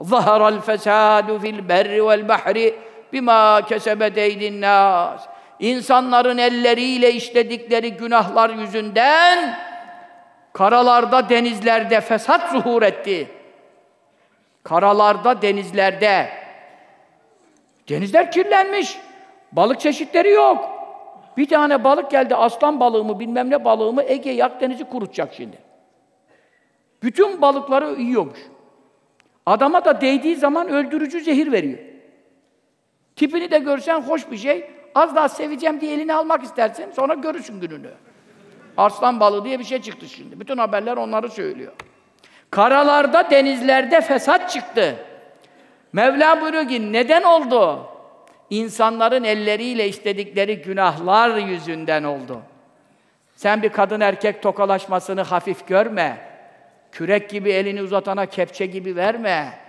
Zaharal fesadu fil berri vel bahri bima kesebet eydin nas. İnsanların elleriyle işledikleri günahlar yüzünden karalarda, denizlerde fesat zuhur etti. Karalarda, denizlerde. Denizler kirlenmiş. Balık çeşitleri yok. Bir tane balık geldi, aslan balığı mı, bilmem ne balığı mı, Ege Akdeniz'i kurutacak şimdi. Bütün balıkları yiyormuş. Adama da değdiği zaman öldürücü zehir veriyor. Tipini de görsen hoş bir şey. Az daha seveceğim diye elini almak istersin, sonra görürsün gününü. Arslan balığı diye bir şey çıktı şimdi. Bütün haberler onları söylüyor. Karalarda, denizlerde fesat çıktı. Mevla buyuruyor ki, neden oldu? İnsanların elleriyle işledikleri günahlar yüzünden oldu. Sen bir kadın erkek tokalaşmasını hafif görme. Kürek gibi elini uzatana kepçe gibi verme.